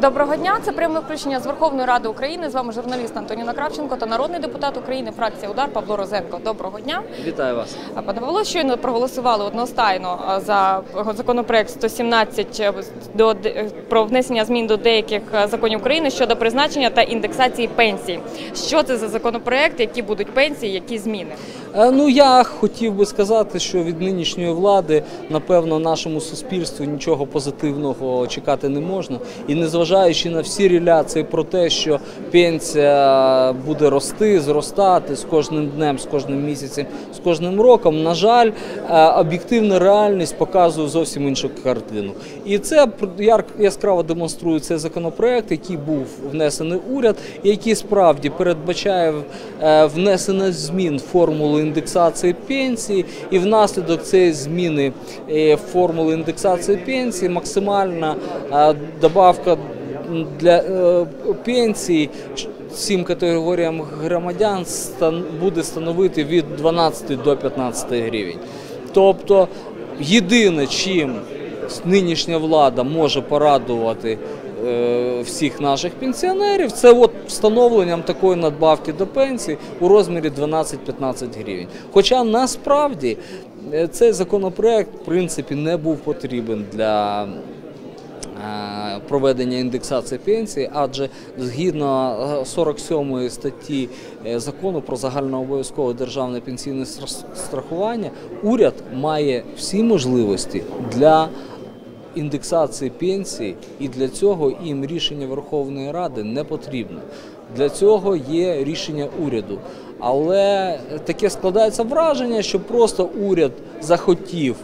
Доброго дня. Це пряме включення з Верховної Ради України. З вами журналіст Антоніна Кравченко та народний депутат України, фракція Удар Павло Розенко. Доброго дня. Вітаю вас. Пане Павло, щойно проголосували одностайно за законопроект 117 е, до про внесення змін до деяких е, законів України щодо призначення та індексації пенсій. Що це за законопроект? Які будуть пенсії, які зміни? Е, Ну я хотів би сказати, що від нинішньої влади, напевно, нашому суспільству нічого позитивного чекати не можна. І незважаючи на всі реляції про те, що пенсія буде рости, зростати з кожним днем, з кожним місяцем, з кожним роком, на жаль, е, об'єктивна реальність показує зовсім іншу картину. І це яскраво демонструє цей законопроект, який був внесений уряд, який справді передбачає е, внесення змін в формулу індексації пенсії, і внаслідок цієї зміни е, формули індексації пенсії максимальна е, добавка для е, пенсії всім категоріям громадян буде становити від 12 до 15 гривень. Тобто єдине, чим нинішня влада може порадувати всіх наших пенсіонерів, це от встановленням такої надбавки до пенсії у розмірі 12-15 гривень. Хоча насправді е, цей законопроект в принципі не був потрібен для е, проведення індексації пенсії, адже згідно е, 47 статті е, закону про загальнообов'язкове державне пенсійне страхування, уряд має всі можливості для індексації пенсії, і для цього їм рішення Верховної Ради не потрібно. Для цього є рішення уряду. Але таке складається враження, що просто уряд захотів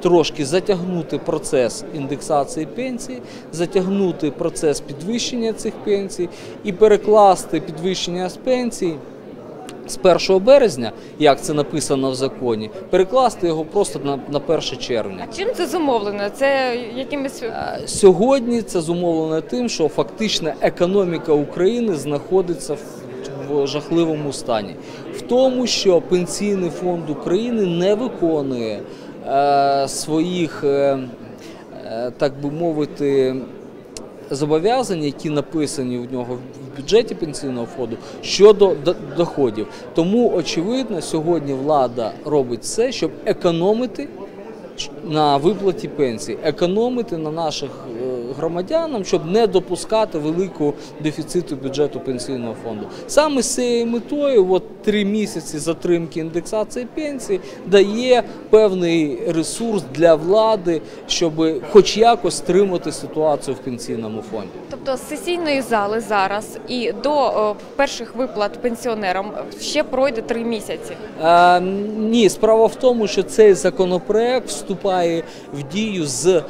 трошки затягнути процес індексації пенсій, затягнути процес підвищення цих пенсій і перекласти підвищення з пенсій з 1 березня, як це написано в законі, перекласти його просто на, на 1 червня. Чим це зумовлено? Це якимись Е, Сьогодні це зумовлено тим, що фактично економіка України знаходиться в, в жахливому стані, в тому, що пенсійний фонд України не виконує е, своїх, е, е, так би мовити, зобов'язань, які написані в нього в бюджеті пенсійного фонду щодо до- доходів. Тому очевидно, сьогодні влада робить все, щоб економити на виплаті пенсій, економити на наших громадянам, щоб не допускати великого дефіциту бюджету пенсійного фонду. Саме з цією метою, от три місяці затримки індексації пенсій дає певний ресурс для влади, щоб хоч якось стримати ситуацію в пенсійному фонді. Тобто з сесійної зали зараз і до о, перших виплат пенсіонерам ще пройде три місяці. Е, ні, справа в тому, що цей законопроект вступає в дію з,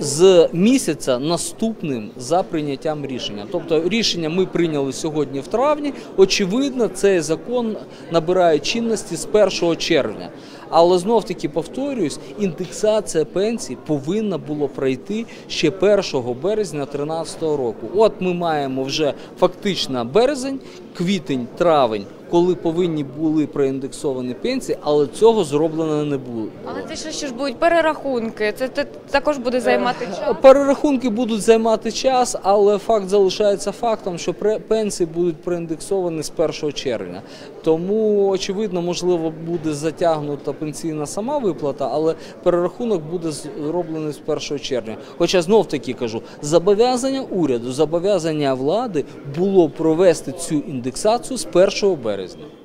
з місяця наступним за прийняттям рішення. Тобто рішення ми прийняли сьогодні в травні. Очевидно, цей закон набирає чинності з 1 червня. Але знов таки повторююсь, індексація пенсій повинна було пройти ще 1 березня 2013 року. От ми маємо вже фактично березень, квітень, травень, коли повинні були проіндексовані пенсії, але цього зроблено не було. Але це ще, що ж будуть перерахунки. Це, те- також буде займати час. Перерахунки будуть займати час, але факт залишається фактом, що пенсії будуть проіндексовані з 1 червня. Тому, очевидно, можливо, буде затягнута пенсійна сама виплата, але перерахунок буде зроблений з 1 червня. Хоча знов таки кажу, зобов'язання уряду, зобов'язання влади було провести цю індексацію з 1 березня.